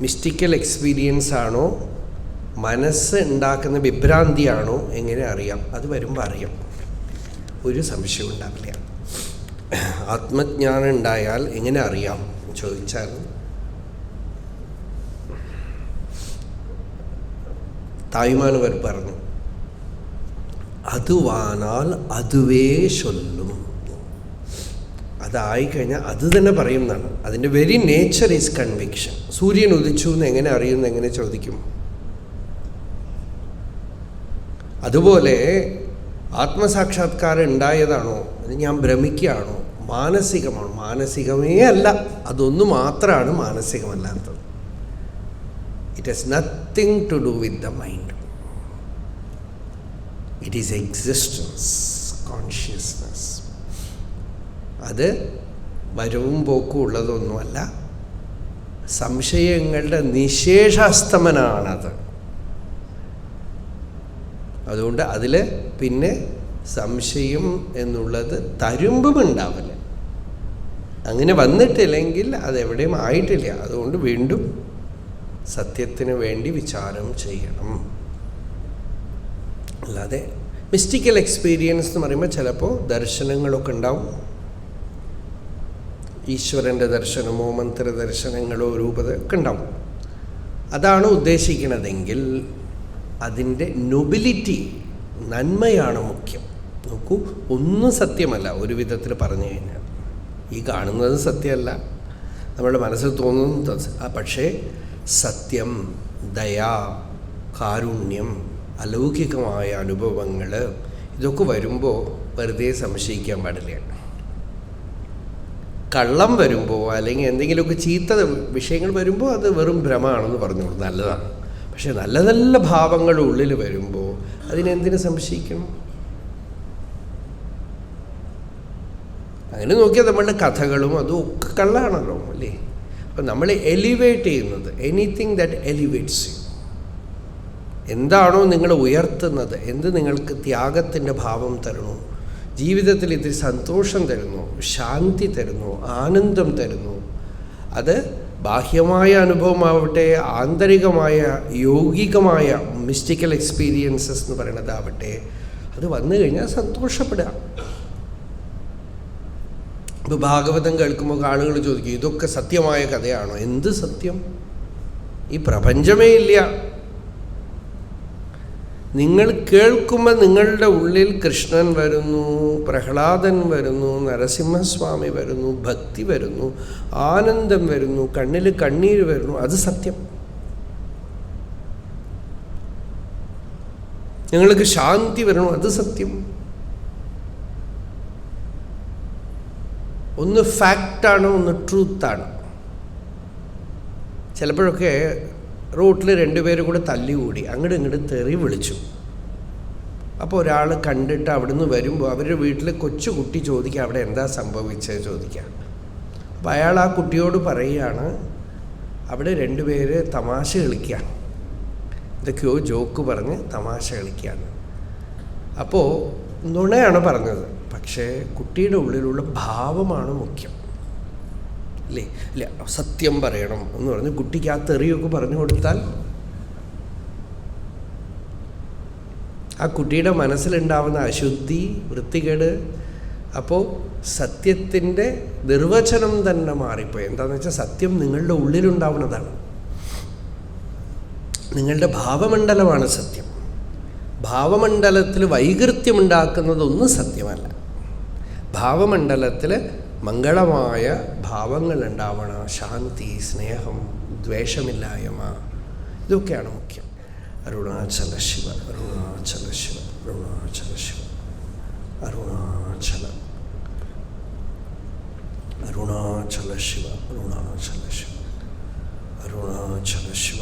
Mystical experience ആണോ? മനസ്സ് ഉണ്ടാക്കുന്ന വിഭ്രാന്തിയാണോ? എങ്ങനെ അറിയാം? അത് വരുമ്പോൾ അറിയാം. ഒരു സംശയം ഉണ്ടാവില്ല. ആത്മജ്ഞാനം ഉണ്ടായാൽ എങ്ങനെ അറിയാം? ചോദിച്ചാൽ തായ്മാനവർ പറഞ്ഞു അതുവാനാൽ അതുവേ ചൊല്ലും. അതായിക്കഴിഞ്ഞാൽ അത് തന്നെ പറയും എന്നാണ്. അതിന്റെ വെരി നേച്ചർ ഈസ് കൺവിക്ഷൻ സൂര്യൻ ഉദിച്ചു എന്ന് എങ്ങനെ അറിയുന്നു എങ്ങനെ ചോദിക്കും? അതുപോലെ ആത്മസാക്ഷാത്കാരം ഉണ്ടായതാണോ? ഞാൻ ഭ്രമിക്കുകയാണോ? മാനസികമാണ്? മാനസികമേ അല്ല. അതൊന്നു മാത്രമാണ് മാനസികമല്ലാത്തത്. It has nothing to do with the mind it is existence consciousness അത് വരവും പോക്കും ഉള്ളതൊന്നുമല്ല. സംശയങ്ങളുടെ നിശേഷാസ്തമനാണത്. അതുകൊണ്ട് അതിൽ പിന്നെ സംശയം എന്നുള്ളത് തരുമ്പും ഉണ്ടാവില്ല അങ്ങനെ വന്നിട്ടില്ലെങ്കിൽ അതെവിടെയും ആയിട്ടില്ല. അതുകൊണ്ട് വീണ്ടും സത്യത്തിന് വേണ്ടി വിചാരം ചെയ്യണം. അല്ലാതെ മിസ്റ്റിക്കൽ എക്സ്പീരിയൻസ് എന്ന് പറയുമ്പോൾ ചിലപ്പോൾ ദർശനങ്ങളൊക്കെ ഉണ്ടാവും. ഈശ്വരന്റെ ദർശനമോ മന്ത്രദർശനങ്ങളോ രൂപത ഒക്കെ ഉണ്ടാവും അതാണ് ഉദ്ദേശിക്കുന്നതെങ്കിൽ അതിന്റെ നൊബിലിറ്റി നന്മയാണ് മുഖ്യം. നോക്കൂ ഒന്നും സത്യമല്ല ഒരു വിധത്തിൽ പറഞ്ഞു കഴിഞ്ഞാൽ. ഈ കാണുന്നത് സത്യമല്ല നമ്മുടെ മനസ്സിൽ തോന്നുന്നത് പക്ഷേ സത്യം ദയ കാരുണ്യം അലൗകികമായ അനുഭവങ്ങൾ ഇതൊക്കെ വരുമ്പോൾ വെറുതെ സംശയിക്കാൻ പാടില്ല. കള്ളം വരുമ്പോൾ അല്ലെങ്കിൽ എന്തെങ്കിലുമൊക്കെ ചീത്ത വിഷയങ്ങൾ വരുമ്പോൾ അത് വെറും ഭ്രമമാണെന്ന് പറഞ്ഞോളൂ നല്ലതാണ്. പക്ഷെ നല്ല നല്ല ഭാവങ്ങൾ ഉള്ളിൽ വരുമ്പോൾ അതിനെന്തിനു സംശയിക്കണം അങ്ങനെ നോക്കിയാൽ നമ്മളുടെ കഥകളും അതും ഒക്കെ കള്ളാണല്ലോ അല്ലേ? അപ്പം നമ്മൾ എലിവേറ്റ് ചെയ്യുന്നത് എനിത്തിങ് ദാറ്റ് എലിവേറ്റ്സ് യു എന്താണോ നിങ്ങൾ ഉയർത്തുന്നത് എന്ത് നിങ്ങൾക്ക് ത്യാഗത്തിന്റെ ഭാവം തരണോ? ജീവിതത്തിൽ ഇത്തിരി സന്തോഷം തരുന്നു ശാന്തി തരുന്നു ആനന്ദം തരുന്നു. അത് ബാഹ്യമായ അനുഭവമാവട്ടെ ആന്തരികമായ യോഗികമായ മിസ്റ്റിക്കൽ എക്സ്പീരിയൻസസ് എന്ന് പറയുന്നതാവട്ടെ അത് വന്നു കഴിഞ്ഞാൽ സന്തോഷപ്പെടുക. ഇപ്പോൾ ഭാഗവതം കേൾക്കുമ്പോൾ ആളുകൾ ചോദിക്കും ഇതൊക്കെ സത്യമായ കഥയാണോ? എന്ത് സത്യം? ഈ പ്രപഞ്ചമേ ഇല്ല. നിങ്ങൾ കേൾക്കുമ്പോൾ നിങ്ങളുടെ ഉള്ളിൽ കൃഷ്ണൻ വരുന്നു പ്രഹ്ലാദൻ വരുന്നു നരസിംഹസ്വാമി വരുന്നു ഭക്തി വരുന്നു ആനന്ദം വരുന്നു കണ്ണിൽ കണ്ണീര് വരുന്നു. അത് സത്യം. നിങ്ങൾക്ക് ശാന്തി വരണം. അത് സത്യം. ഒന്ന് ഫാക്റ്റാണ് ഒന്ന് ട്രൂത്താണ്. ചിലപ്പോഴൊക്കെ റോട്ടിൽ രണ്ടുപേരും കൂടെ തല്ലികൂടി. അങ്ങോട്ട് ഇങ്ങോട്ട് തെറി വിളിച്ചു. അപ്പോൾ ഒരാൾ കണ്ടിട്ട് അവിടുന്ന് വരുമ്പോൾ അവരുടെ വീട്ടിൽ കൊച്ചു കുട്ടി ചോദിക്കുക അവിടെ എന്താ സംഭവിച്ചത് ചോദിക്കുക അപ്പോൾ അയാൾ ആ കുട്ടിയോട് പറയുകയാണ് അവിടെ രണ്ടുപേര് തമാശ കളിക്കുക എന്തൊക്കെയോ ജോക്ക് പറഞ്ഞ് തമാശ കളിക്കുകയാണ് അപ്പോൾ നുണയാണ് പറഞ്ഞത്. പക്ഷേ കുട്ടിയുടെ ഉള്ളിലുള്ള ഭാവമാണ് മുഖ്യം. അല്ലേ അല്ല സത്യം പറയണം എന്ന് പറഞ്ഞ് കുട്ടിക്ക് ആ തെറിയൊക്കെ പറഞ്ഞു കൊടുത്താൽ ആ കുട്ടിയുടെ മനസ്സിലുണ്ടാവുന്ന അശുദ്ധി വൃത്തികേട് അപ്പോൾ സത്യത്തിന്റെ നിർവചനം തന്നെ മാറിപ്പോയി. എന്താണെന്ന് വെച്ചാൽ സത്യം നിങ്ങളുടെ ഉള്ളിലുണ്ടാവുന്നതാണ്. നിങ്ങളുടെ ഭാവമണ്ഡലമാണ് സത്യം. ഭാവമണ്ഡലത്തിൽ വൈകൃത്യമുണ്ടാക്കുന്നതൊന്നും സത്യമല്ല. ഭാവമണ്ഡലത്തിൽ മംഗളമായ ഭാവങ്ങൾ ഉണ്ടാവണം ശാന്തി സ്നേഹം ദ്വേഷമില്ലായ്മ ഇതൊക്കെയാണ് മുഖ്യം. അരുണാചല ശിവ അരുണാചല ശിവ അരുണാചല ശിവ അരുണാചല. അരുണാചല ശിവ അരുണാചല ശിവ അരുണാചല ശിവ